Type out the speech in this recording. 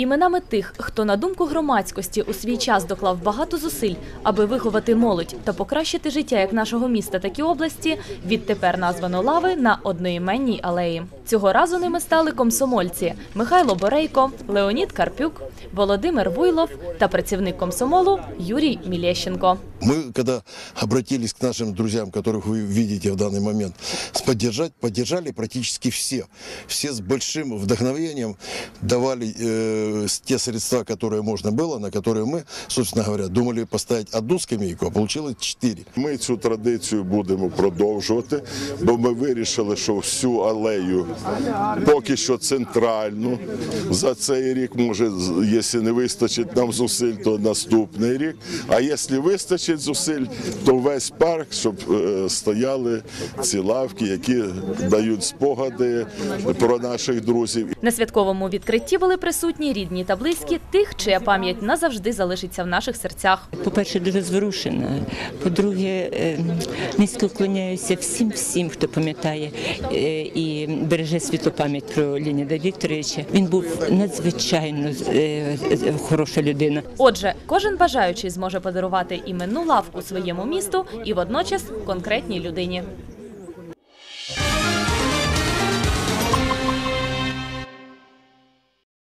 Іменами тих, хто на думку громадськості у свій час доклав багато зусиль, аби виховати молодь та покращити життя як нашого міста, так і області, відтепер названо лави на одноіменній алеї. Цього разу ними стали комсомольці Михайло Борейко, Леонід Карпюк, Володимир Вуйлов та працівник комсомолу Юрій Мілєщенко. Мы, когда обратились к нашим друзьям, которых вы видите в данный момент, с поддержать, поддержали практически все. Все с большим вдохновением давали э, с- те средства, которые можно было, на которые мы, собственно говоря, думали поставить одну скамейку, а получилось четыре. Ми цю традицію будемо продовжувати, бо ми вирішили, що всю алею, поки що центральну, за цей рік, може, з- якщо не вистачить нам зусиль, то наступний рік. А якщо вистачить зусиль, то весь парк, щоб е, стояли ці лавки, які дають спогади про наших друзів. На святковому відкритті були присутні рідні та близькі тих, чия пам'ять назавжди залишиться в наших серцях. По-перше, дуже зворушена. По-друге, е, низько вклоняюся всім всім, хто пам'ятає е, і береже світлу пам'ять про Леоніда Вікторовича. Він був надзвичайно е, хороша людина. Отже, кожен бажаючий зможе подарувати іменну лавку своєму місту і водночас конкретній людині.